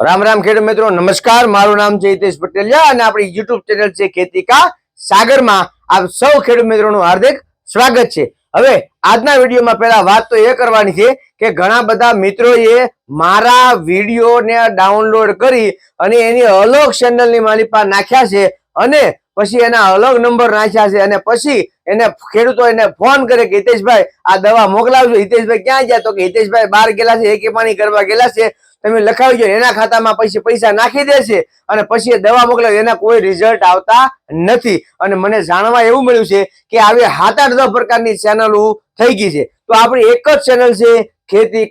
રામ રામ ખેડૂત મિત્રો, નમસ્કાર. મારું નામ છે હિતેશ પટેલિયા અને આપણી યુટ્યુબ ચેનલ છે ખેતીકા સાગરમાં. આપ સૌ ખેડૂત મિત્રોનું હાર્દિક સ્વાગત છે. હવે આજના વિડીયોમાં પહેલા વાત તો એ કરવાની છે કે ઘણા બધા મિત્રોએ મારા વિડીયોને ડાઉનલોડ કરી અને એની અલગ ચેનલની મારી પાસે નાખ્યા છે અને પછી એના અલગ નંબર નાખ્યા છે અને પછી એને ખેડૂતો એને ફોન કરે કે હિતેશભાઈ, આ દવા મોકલાવજો. હિતેશભાઈ ક્યાં ગયા? તો કે હિતેશભાઈ બહાર ગયેલા છે, એકે પાણી કરવા ગયેલા છે. તમે લખાવી દો એના ખાતામાં પછી પૈસા નાખી દેશે અને પછી એ દવા મોકલાવે એના કોઈ રિઝલ્ટ આવતા નથી. અને મને જાણવા એવું મળ્યું છે કે આવી સાત આઠ પ્રકારની ચેનલો થઈ ગઈ છે. તો આપણી એક જ ચેનલ છે ખેતી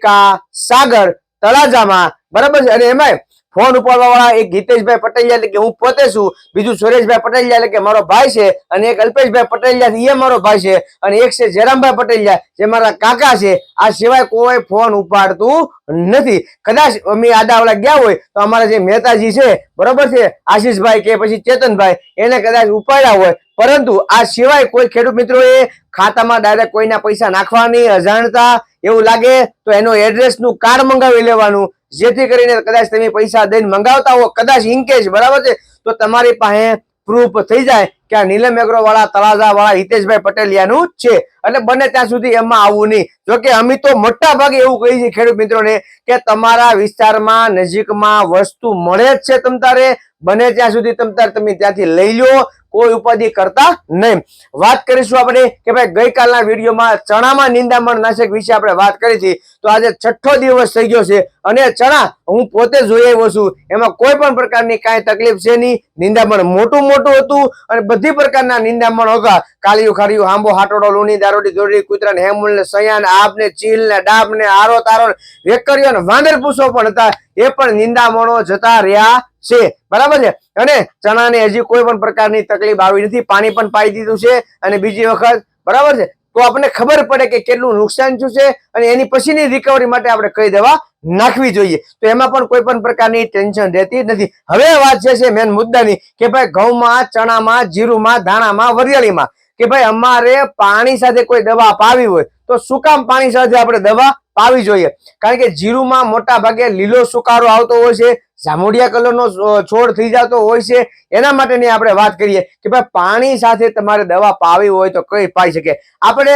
સાગર તળાજામાં. બરાબર છે? અને એમાં ફોન ઉપાડવા એક ગીતેશભાઈ પટેલિયા એટલે કે હું પોતે છું. બીજું સુરેશભાઈ પટેલિયા એટલે કે મારો ભાઈ છે અને એક અલ્પેશભાઈ પટેલિયા એ મારો ભાઈ છે અને એક છે જયરામભાઈ પટેલિયા જે મારા કાકા છે. આ સિવાય કોઈ ફોન ઉપાડતું નથી. કદાચ અમે આડાવડા ગયા હોય તો અમારા જે મહેતાજી છે, બરોબર છે, આશીષભાઈ કે પછી ચેતનભાઈ, એને કદાચ ઉપાડ્યા હોય. પરંતુ આ સિવાય કોઈ ખેડૂત મિત્રોએ ખાતામાં ડાયરેક્ટ કોઈના પૈસા નાખવાની, અજાણતા એવું લાગે તો એનો એડ્રેસનું કાર્ડ મંગાવી લેવાનું. જેથી કરીને કદાચ તમે પૈસા દઈને મંગાવતા હો, કદાચ ઇનકેસ બરાબર છે? તો તમારી પાસે પ્રૂફ થઈ જાય. કે નીલમ એગ્રો વાળા તળાજા વાળા હિતેશભાઈ પટેલિયાનું છે. એટલે બને ત્યાં સુધી એમાં આવવું નહીં. જોકે અમે તો મોટા ભાગે એવું કહીએ છીએ ખેડૂત મિત્રોને કે તમારા વિસ્તારમાં નજીકમાં વસ્તુ મળે જ છે તમ તારે. બને ત્યાં સુધી તમ તારે તમે ત્યાંથી લઈ લો. કોઈ ઉપાધિ કરતા નહીં. વાત કરીશું આપણે કે ભાઈ ગઈકાલના વિડીયોમાં ચણામાં નિંદામણ નાશક વિશે આપણે વાત કરી હતી. તો આજે છઠ્ઠો દિવસ થઈ ગયો છે અને ચણા હું પોતે જોઈ આવ્યો છું. એમાં કોઈ પણ પ્રકારની કાંઈ તકલીફ છે નહીં. નિંદામણ મોટું મોટું હતું અને બધી પ્રકારના નિંદામણ હતા કાલિયું ખારિયું, હાંબો, હાટોડો, લૂણી, દારોડી દોરડી કૂતરા ને સયાન આપ ને ચીલ આરો તારો વેકરીઓ ને વાંદર પૂછો પણ હતા. એ પણ નિંદામણો જતા રહ્યા છે. બરાબર છે? અને ચણાને હજી કોઈ પણ પ્રકારની તકલીફ આવી નથી. પાણી પણ પાઈ દીધું છે અને બીજી વખત, બરાબર છે? તો આપણને ખબર પડે કે કેટલું નુકસાન થયું છે અને એની પછીની રિકવરી માટે આપણે કહી દવા નાખવી જોઈએ. તો એમાં પણ કોઈ પણ પ્રકારની ટેન્શન રહેતી નથી. હવે વાત છે મેન મુદ્દાની, કે ભાઈ ઘઉંમાં, ચણામાં, જીરુમાં ધાણામાં વરિયાળીમાં, કે ભાઈ અમારે પાણી સાથે કોઈ દવા પાવી હોય, તો શું કામ પાણી સાથે આપણે દવા પાવી જોઈએ? કારણ કે જીરુમાં મોટા ભાગે લીલો સુકારો આવતો હોય છે જામુડિયા કલરનો છોડ થઈ જતો હોય છે, એના માટેની આપણે વાત કરીએ, કે ભાઈ પાણી સાથે તમારે દવા પાવી હોય તો કઈ પાઈ શકે? આપણે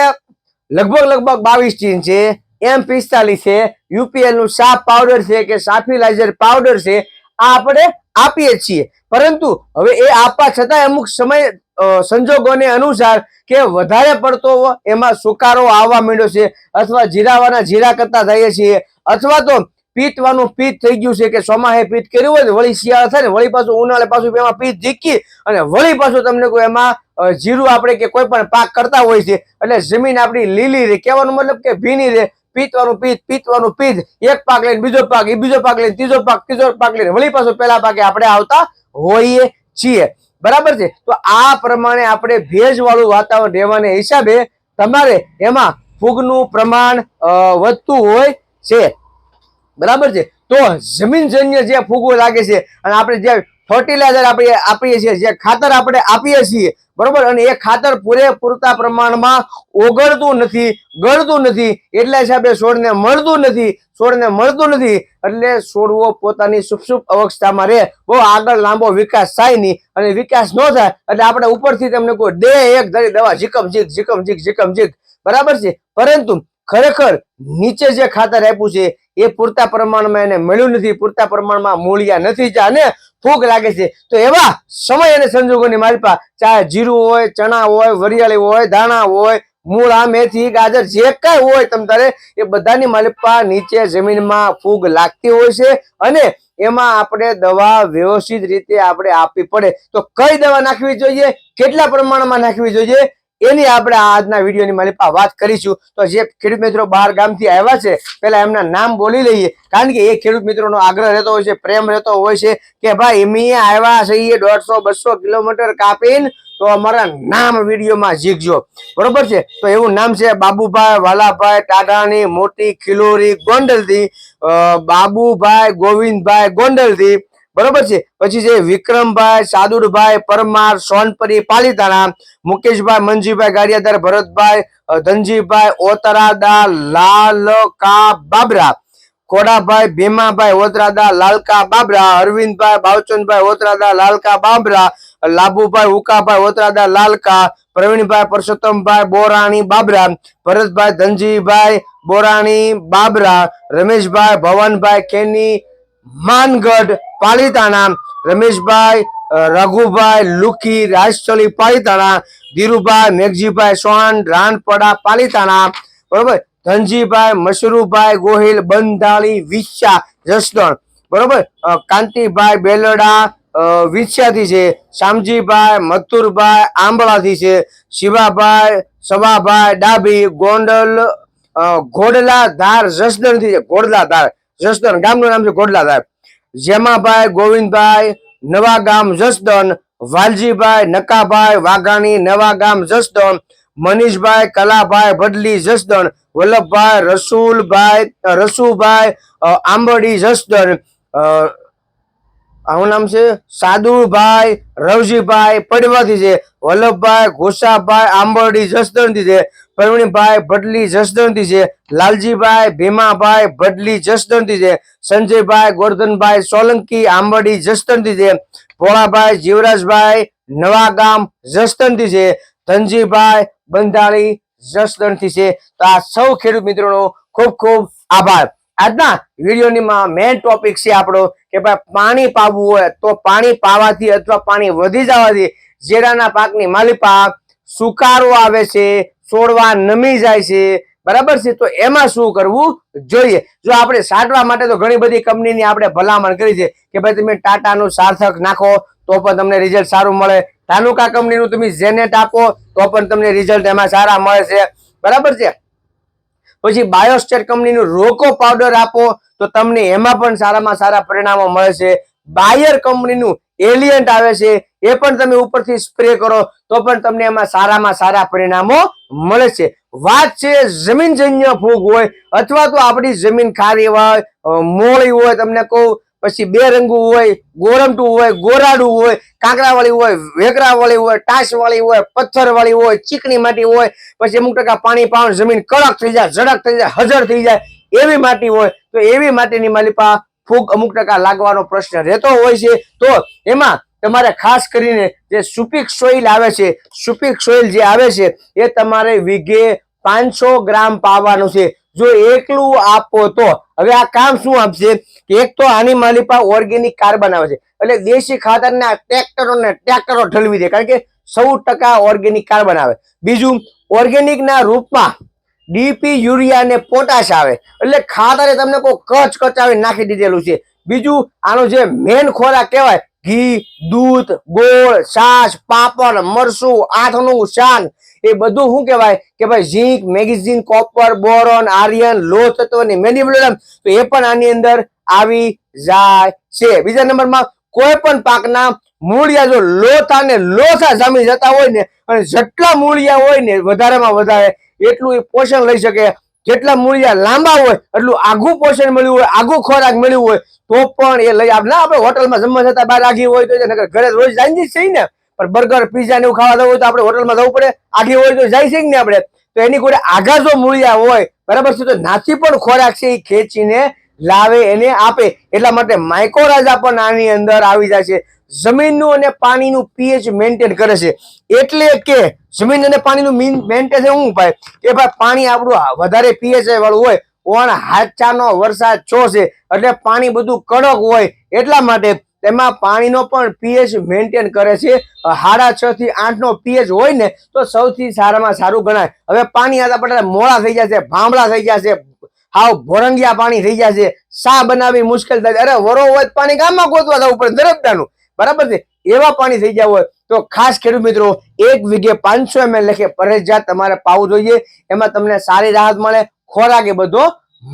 લગભગ લગભગ બાવીસ ટીન છે. એમ પિસ્તાલીસ છે યુપીએલનું સાફ પાવડર છે કે સાફિલાઇઝર પાવડર છે, આ આપણે આપીએ છીએ. પરંતુ હવે એ આપવા છતાં અમુક સમય સંજોગોને અનુસાર કે વધારે પડતો એમાં સુકારો આવવા માંડ્યો છે અથવા જીરાવાના જીરા કરતા થઈએ છીએ અથવા તો પીતવાનું પીત થઈ ગયું છે કે સોમાહે પીત કર્યું હોય વળી શિયાળા થાય ને, વળી પાછું ઉનાળે પાછું એમાં પીત ઝીકી અને વળી પાછું તમને કોઈ એમાં જીરું આપણે કે કોઈ પણ પાક કરતા હોય છે. એટલે જમીન આપણી લીલી રહે. કહેવાનો મતલબ કે ભીની રહે. પીતવાનું પીત પીતવાનું પીત. એક પાક લઈને બીજો પાક એ બીજો પાક લઈને ત્રીજો પાક ત્રીજો પાક લઈને વળી પાછો પેલા પાકે આપણે આવતા હોઈએ છીએ. બરાબર છે? તો આ પ્રમાણે આપણે ભેજ વાળું વાતાવરણ રહેવાને હિસાબે તમારે એમાં ફૂગનું પ્રમાણ વધતું હોય છે. બરાબર છે? તો જમીનજન્ય જે ફૂગો લાગે છે, અને આપણે જે ફર્ટિલાઇઝર આપણે આપીએ છીએ, જે ખાતર આપણે આપીએ છીએ, બરોબર? અને એ ખાતર પૂરેપૂરતા પ્રમાણમાં ઓગળતું નથી, ગળતું નથી, એટલા હિસાબે છોડને મળતું નથી, છોડને મળતું નથી, એટલે છોડવો પોતાની સુપસુપ સુપ અવસ્થામાં રહે. બહુ આગળ લાંબો વિકાસ થાય નહીં, અને વિકાસ ન થાય, એટલે આપણે ઉપરથી તમને કોઈ ડે એક ધરી દવા, ઝીકમ, ઝીક ઝીકમ ઝીક ઝીકમ, ઝીક. બરાબર છે? પરંતુ ખરેખર નીચે જે ખાતર આપ્યું છે, એ પૂરતા પ્રમાણમાં એને મળ્યું નથી, પૂરતા પ્રમાણમાં મૂળિયા નથી જા ફૂગ લાગે છે. તો એવા સમય અને સંજોગોની મારી પાસે ચાહે જીરું હોય, ચણા હોય, વરિયાળી હોય દાણા હોય, મૂળા મેથી, ગાજર, જે કાંઈ હોય તમ તારે, એ બધાની માલિપા નીચે જમીનમાં ફૂગ લાગતી હોય છે અને એમાં આપણે દવા વ્યવસ્થિત રીતે આપણે આપવી પડે. તો કઈ દવા નાખવી જોઈએ? કેટલા પ્રમાણમાં નાખવી જોઈએ? એની આપણે આજના વિડીયોની મારી પાસે વાત કરીશું. તો જે ખેડૂત મિત્રો બહાર ગામથી આવ્યા છે, પહેલા એમના નામ બોલી લઈએ. કારણ કે એ ખેડૂત મિત્રોનો આગ્રહ રહેતો હોય છે, પ્રેમ રહેતો હોય છે કે ભાઈ એમી આવ્યા છે એ દોઢસો બસો કિલોમીટર કાપીને, તો અમારા નામ વિડીયોમાં શીખજો બરોબર છે? તો એવું નામ છે બાબુભાઈ, વાલાભાઈ ટાટાની મોટી ખિલોરી ગોંડલથી બાબુભાઈ, ગોવિંદભાઈ ગોંડલથી બરોબર છે? પછી છે વિક્રમભાઈ, સાદુરભાઈ, પરમાર, સોનપરી, પાલિતાણા, મુકેશભાઈ મંજીભાઈ ગાડિયાદાર ભરતભાઈ ધનજીભાઈ, ઓતરાદા લાલ કા બાબરા, ખોડાભાઈ, ભીમાભાઈ, ઓતરાદા, લાલકા બાબરા, અરવિંદભાઈ, બાવચંદભાઈ, ઓતરાદા, લાલકા બાબરા લાભુભાઈ ઉકાભાઈ, ઓતરાદા, લાલકા, પ્રવીણભાઈ, પરસોત્તમભાઈ, બોરાણી બાબરા, ભરતભાઈ, ધનજીભાઈ, બોરાણી બાબરા, રમેશભાઈ, ભવનભાઈ ખેની માનગઢ પાલિતાણા રમેશભાઈ રઘુભાઈ લુકી રાજચલી પાલિતાણા ધીરુભાઈ મેઘજીભાઈ સોહાણ રાનપડા પાલિતાણા બરોબર? ધનજીભાઈ મશરૂભાઈ ગોહિલ બંધાળી વિછા જસદણ બરોબર? કાંતિભાઈ બેલડા અ, છે શામજીભાઈ મથુરભાઈ આંબળાથી છે શિવાભાઈ સવાભાઈ ડાભી ગોંડલ ગોડલા ધાર જસદણથી છે ઘોડલા ધાર જસદણ. ગામનું નામ છે ગોડલા સાહેબ. જેમાભાઈ ગોવિંદભાઈ નવા ગામ જસદણ વાલજીભાઈ નકાભાઈ વાઘાણી નવા ગામ જસદણ મનીષભાઈ કલાભાઈ ભડલી જસદણ વલ્લભભાઈ રસુલભાઈ રસુભાઈ આંબડી જસદણ અ, આનું નામ છે સાદુભાઈ, રવજીભાઈ, પડવાથી છે, વલ્લભભાઈ, ઘોષાભાઈ, આંબરડી, જસદણથી છે, પ્રવીણભાઈ ભડલી જસદણથી છે, લાલજીભાઈ, ભીમાભાઈ ભડલી જસદણથી છે, સંજયભાઈ, ગોરધનભાઈ, સોલંકી, આંબરડી, જસદણથી છે, ભોળાભાઈ, જીવરાજભાઈ, નવાગામ, જસદણથી છે, ધનજીભાઈ, બંધાળી, જસદણથી છે. તો આ સૌ ખેડૂત મિત્રોનો ખૂબ ખૂબ આભાર. આજના વિડીયોની મેઇન ટોપિક છે આપણો કે ભાઈ પાણી પાવું હોય તો પાણી પાવાથી અથવા પાણી વધી જવાથી જીરાના પાકની માલિપા સુકારો આવે છે, છોડવા નમી જાય છે. બરાબર છે? તો એમાં શું કરવું જોઈએ? જો આપણે સાટવા માટે તો ઘણી બધી કંપનીની આપણે ભલામણ કરી છે કે ભાઈ તમે ટાટાનું સાર્થક નાખો તો પણ તમને રિઝલ્ટ સારું મળે. ધાનુકા કંપનીનું તમે જેનેટ આપો તો પણ તમને રિઝલ્ટ એમાં સારા મળે છે. બરાબર છે? પછી બાયોસ્ટેર કંપનીનું રોકો પાવડર આપો, તો તમને એમાં પણ સારામાં સારા પરિણામો મળે છે. બાયર કંપનીનું એલિયન્ટ આવે છે, એ પણ તમે ઉપરથી સ્પ્રે કરો, તો પણ તમને એમાં સારામાં સારા પરિણામો મળે છે. વાત છે જમીનજન્ય ફૂગ હોય, અથવા તો આપણી જમીન ખારી હોય મોળી હોય, તમને કહું પછી બે રંગુ હોય, ગોરમટું હોય, ગોરાડું હોય, કાંકરાવાળી હોય વેકરાવાળી હોય, ટાસવાળી હોય, પથ્થરવાળી હોય, ચીકણી માટી હોય, પછી અમુક ટકા પાણી પાવન, જમીન કડક થઈ જાય, ઝડક થઈ જાય, હજર થઈ જાય, એવી માટી હોય, તો એવી માટીની માલિપા ફૂગ અમુક ટકા લાગવાનો પ્રશ્ન રહેતો હોય છે. તો એમાં તમારે ખાસ કરીને જે સુપીક સોઇલ આવે છે, સુપીક સોઇલ જે આવે છે, એ તમારે વીઘે પાંચસો ગ્રામ પાવાનું છે. જો એકલું આપો તો. હવે આ કામ શું આપશે? એક તો આની માલિપા ઓર્ગેનિક કાર્બન આવે છે. એટલે દેશી ખાતરના ટ્રેક્ટરો ને ટ્રેક્ટરો ઠલવી દે. કારણ કે સૌ ટકા ઓર્ગેનિક કાર્બન આવે બીજું ઓર્ગેનિકના રૂપમાં ડીપી યુરિયા અને પોટાશ આવે. એટલે ખાતરે તમને કોઈ કચ કચાવી નાખી દીધેલું છે. બીજું, આનો જે મેન ખોરાક કહેવાય, ઘી, દૂધ, ગોળ, છાશ, પાપડ મરસું આઠનું શાક એ બધું શું કહેવાય? કે ભાઈ zinc, magnesium, copper, boron, iron લો તત્વ અને મેનિબ્યુલમ તો એ પણ આની અંદર આવી જાય છે. બીજા નંબરમાં કોઈ પણ પાકના મૂળિયા જો લોથા ને લોથા જામી જતા હોય ને, અને જેટલા મૂળિયા હોય ને વધારેમાં વધારે, એટલું એ પોષણ લઈ શકે. જેટલા મૂળિયા લાંબા હોય, એટલું આઘું પોષણ મળ્યું હોય આઘું ખોરાક મળ્યું હોય, તો પણ એ લઈ આપણે ના, આપણે હોટલમાં જમવા જતા બહાર આગી હોય તો છે નકર ઘરે રોજ જાય છે ને. પણ બર્ગર પીઝા ને એવું ખાવા જવું હોય તો આપણે હોટલમાં જવું પડે. આગળ હોય તો જાય છે ને આપણે? તો એની કોઈ આઘા જો મૂળિયા હોય, બરાબર છે, તો નાથી પણ ખોરાક છે એ ખેંચીને લાવે, એને આપે. એટલા માટે માઇકોરાજા પણ આની અંદર આવી જાય છે. જમીનનું અને પાણીનું પીએચ મેન્ટેન કરે છે. એટલે કે જમીન અને પાણીનું મેન્ટેન શું ભાઈ? કે ભાઈ પાણી આપણું વધારે પીએચ વાળું હોય, ઓણ હાચાનો વરસાદ છો છે, એટલે પાણી બધું કડક હોય, એટલા માટે તેમાં પાણીનો પણ પીએચ મેન્ટેન કરે છે. સાડા છ થી આઠ નો પીએચ હોય ને, તો સૌથી સારામાં સારું ગણાય. હવે પાણી આતા પડતા મોડા થઈ જશે, ભાંભળા થઈ જશે, હાવ ભોરંગિયા પાણી થઈ જશે, સા બનાવી મુશ્કેલ થાય. અરે વરો તો પાણી ગામમાં ગોતવા જવું પડે દરબદાનું. બરાબર છે? એવા પાણી થઈ ગયા હોય તો ખાસ ખેડૂત મિત્રો, એક વીઘે પાંચસો એમએલ લેખે ફરજિયાત તમારે પાવું જોઈએ. એમાં તમને સારી રાહત મળે, ખોરાક એ બધો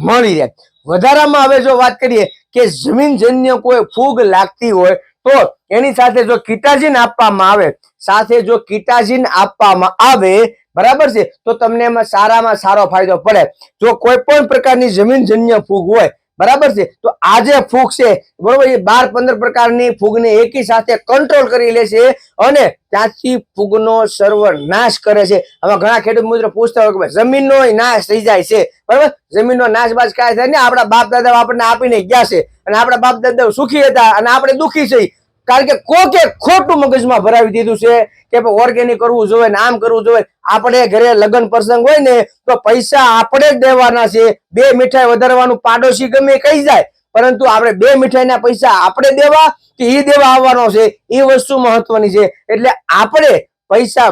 મળી જાય વધારામાં હવે જો વાત કરીએ કે જમીનજન્ય કોઈ ફૂગ લાગતી હોય, તો એની સાથે જો કીટાજીન આપવામાં આવે, સાથે જો કીટાજીન આપવામાં આવે, બરાબર છે, તો તમને એમાં સારામાં સારો ફાયદો પડે. જો કોઈ પણ પ્રકારની જમીનજન્ય ફૂગ હોય બરાબર છે? તો આ જે ફૂગ છે, બરોબર, એ બાર પંદર પ્રકારની ફૂગને એકી સાથે કંટ્રોલ કરી લે છે અને ત્યાંથી ફૂગનો સર્વનાશ કરે છે. આમાં ઘણા ખેડૂત મિત્રો પૂછતા હોય કે જમીનનો નાશ થઈ જાય છે. બરાબર? જમીનનો નાશ બાજ કાંઈ થાય ને આપણા બાપ દાદા આપણને આપીને ગયા છે. અને આપણા બાપ દાદા સુખી હતા અને આપણે દુઃખી છીએ. કારણ કે કોકે ખોટું મગજમાં ભરાવી દીધું છે કે ઓર્ગેનિક કરવું જોઈએ ને આમ કરવું જોઈએ. આપણે ઘરે લગ્ન પ્રસંગ હોય ને તો પૈસા આપણે જ દેવાના છે. બે મીઠાઈ વધારવાનું પાડોશી ગમે કહી જાય. પરંતુ આપણે બે મીઠાઈના પૈસા આપણે દેવા કે એ દેવા આવવાનો છે. એ વસ્તુ મહત્વની છે. એટલે આપણે પૈસા,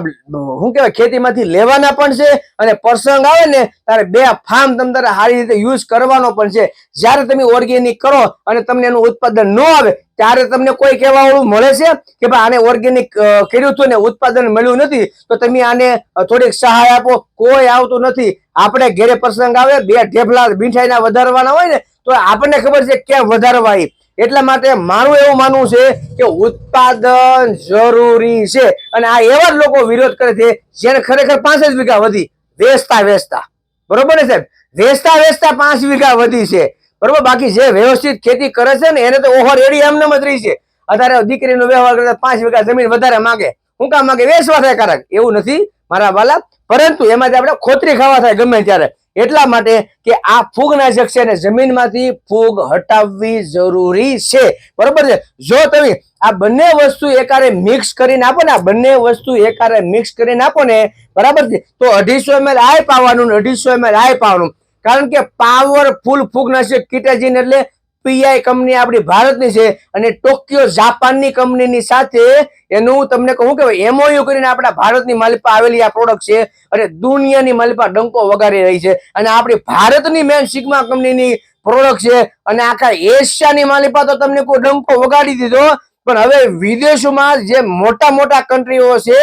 શું કહેવાય, ખેતીમાંથી લેવાના પણ છે અને પ્રસંગ આવે ને, ત્યારે બે ફાર્મ તમે તારે સારી રીતે યુઝ કરવાનો પણ છે. જ્યારે તમે ઓર્ગેનિક કરો અને તમને એનું ઉત્પાદન ન આવે, ત્યારે તમને કોઈ કહેવાવાળું મળે છે કે ભાઈ આને ઓર્ગેનિક કર્યું હતું ને, ઉત્પાદન મળ્યું નથી, તો તમે આને થોડીક સહાય આપો. કોઈ આવતું નથી. આપણે ઘેરે પ્રસંગ આવે, બે ઢેફલા મીઠાઈના વધારવાના હોય ને, તો આપણને ખબર છે ક્યાં વધારવા. એટલા માટે મારું એવું માનવું છે કે ઉત્પાદન જરૂરી છે. અને આ એવા જ લોકો વિરોધ કરે છે જેને ખરેખર પાંચ જ વીઘા વધી. વેચતા વેચતા. બરોબર ને સાહેબ? વેચતા વેચતા પાંચ વીઘા વધી છે. બરોબર? બાકી જે વ્યવસ્થિત ખેતી કરે છે ને એને તો ઓહર એડી એમને જ રહી છે. અત્યારે દીકરીનો વ્યવહાર કરતા પાંચ વીઘા જમીન વધારે માંગે. હું કામ માંગે? વેચવા થાય કારક? એવું નથી મારા વાલા. પરંતુ એમાંથી આપણે ખોતરી ખાવા થાય ગમે ત્યારે એટલા માટે કે આ ફૂગનાશક છે ને જમીનમાંથી ફૂગ હટાવવી જરૂરી છે. બરોબર છે? જો તમે આ બંને વસ્તુ એકારે મિક્સ કરીને આપો ને, આ બંને વસ્તુ એકારે મિક્સ કરીને આપો ને, બરાબર છે? તો અઢીસો એમએલ આય પાવાનું ને અઢીસો એમએલ આય પાવાનું. કારણ કે પાવરફુલ ફૂગનાશક કીટાજીન એટલે પીઆઈ કંપની આપણી ભારતની છે અને ટોક્યો જાપાનની કંપનીની સાથે એનું તમને કહું કે એમઓયુ કરીને આપણા ભારતની માલિપા આવેલી આ પ્રોડક્ટ છે અને દુનિયાની માલિપા ડંકો વગાડી રહી છે અને આપણી ભારતની મેન સિગ્મા કંપનીની પ્રોડક્ટ છે અને આખા એશિયાની માલિપા તો તમને કોઈ ડંકો વગાડી દીધો. પણ હવે વિદેશોમાં જે મોટા મોટા કન્ટ્રીઓ છે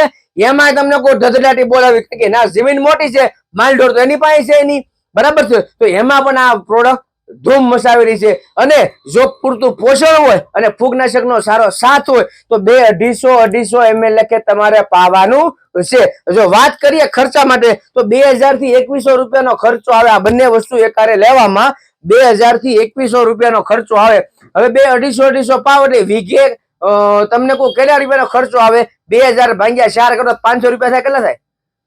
એમાં તમને કોઈ ધધડાટી બોલાવી કે ના, જમીન મોટી છે માલઢોર તો એની પાસે છે એની. બરાબર છે? તો એમાં પણ આ પ્રોડક્ટ ધૂમ મચાવેલી છે. અને જો પૂરતું પોષણ હોય અને ફૂગનાશકનો સારો સાથ હોય, તો બે અઢીસો અઢીસો એમએલ લખે તમારે પાવાનું છે. જો વાત કરીએ ખર્ચા માટે, તો બેથી એકવીસો રૂપિયાનો ખર્ચો આવે. આ બંને વસ્તુ એકારે લેવામાં બેથી એકવીસો રૂપિયાનો ખર્ચો આવે. હવે બે અઢીસો અઢીસો પાવ એટલે વીઘે તમને કોઈ કેટલા રૂપિયાનો ખર્ચો આવે. બે હજાર ભાગ્યા ચાર કરો પાંચસો રૂપિયા થાય. કેટલા થાય?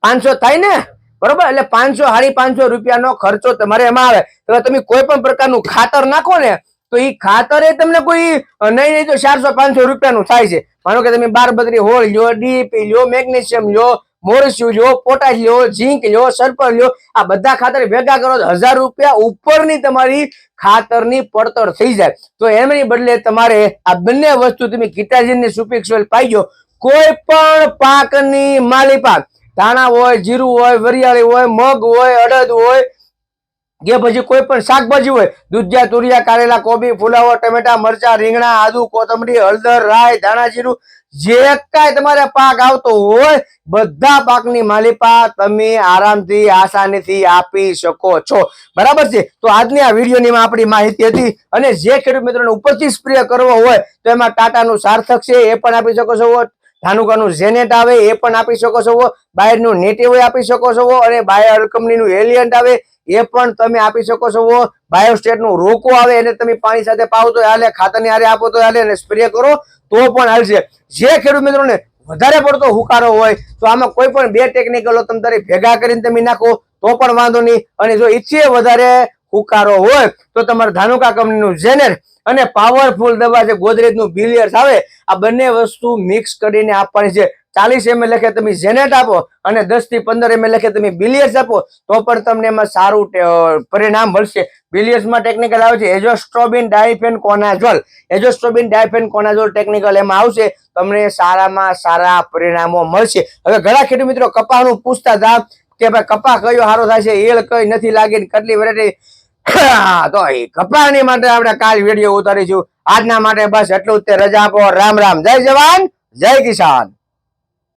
પાંચસો થાય ને? બરોબર? એટલે પાંચસો, સાડી પાંચસો રૂપિયાનો ખર્ચો તમારે એમાં આવે. તો તમે કોઈ પણ પ્રકારનું ખાતર નાખો ને, તો એ ખાતર તમને કોઈ નહીં નહીં, તો ચારસો, પાંચસો રૂપિયાનું થાય છે. માનો કે તમે બાર બત્રી હોળ લ્યો, ડીપી લ્યો, મેગ્નેશિયમ લ્યો મોરસ્યુ લ્યો, પોટાશ લ્યો, ઝીંક લ્યો સલ્ફર લ્યો, આ બધા ખાતર ભેગા કરો તો હજાર રૂપિયા ઉપરની તમારી ખાતરની પડતર થઈ જાય. તો એમની બદલે તમારે આ બંને વસ્તુ તમે કિટાજીનની સુપીક્ષ પાઈ પાઈજો કોઈ પણ પાકની માલિપા ધાણા હોય, જીરું હોય, વરિયાળી હોય, મગ હોય, અડદ હોય, કે પછી કોઈ પણ શાકભાજી હોય, દૂધિયા, તુરિયા, કારેલા, કોબી ફુલાવો ટમેટા, મરચા, રીંગણા, આદુ, કોથમરી, હળદર રાય ધાણા, જીરું, જે કાંઈ તમારે પાક આવતો હોય, બધા પાકની માલિપા તમે આરામથી, આસાનીથી આપી શકો છો. બરાબર છે? તો આજની આ વિડીયોની આપણી માહિતી હતી અને જે ખેડૂત મિત્રોને ઉપરથી સ્પ્રે કરવો હોય, તો એમાં ટાટાનું સાર્થક છે, એ પણ આપી શકો છો. ધાનુકાનું ઝેનેટ આવે, એ પણ આપી શકો છો બાયરનું નેટિવ આપી શકો છો અને બાયર કંપનીનું એલિયન્ટ આવે, એ પણ તમે આપી શકો છો બાયોસ્ટેટનું રોકો આવે, એને તમે પાણી સાથે પાવો તો હાલે, ખાતરની હારે આપો તો હાલે, અને સ્પ્રે કરો તો પણ હાલશે. જે ખેડૂત મિત્રોને વધારે પડતો હુકારો હોય, તો આમાં કોઈ પણ બે ટેકનિકલો તમે ભેગા કરીને તમે નાખો, તો પણ વાંધો નહીં. અને જો ઈચ્છીએ વધારે હુકારો હોય તો તમારે ધાનુકા કંપનીનું જેનેટ અને પાવરફુલ દવા છે ગોદરેજનું બિલિયર્સ આવે, આ બંને વસ્તુ મિક્સ કરીને આપવાની છે. ચાલીસ એમએ લખે તમે જેનેટ આપો અને દસથી પંદર એમએ લખે તમે બિલિયર્સ આપો, તો પણ તમને એમાં સારું પરિણામ મળશે. બિલિયર્સમાં ટેકનિકલ આવે છે azoxystrobin difenoconazole azoxystrobin difenoconazole technical એમાં આવશે, તમને સારામાં સારા પરિણામો મળશે. હવે ઘણા ખેડૂત મિત્રો કપાનું પૂછતા હતા કે ભાઈ કપા કયો સારો થાય છે? એળ કઈ નથી લાગી કેટલી વેરાયટી તો એ કપાની માટે આપણે કાલ વીડિયો ઉતારીશું. આજના માટે બસ એટલું જ તે. રજા આપો. રામ રામ. જય જવાન. જય કિસાન.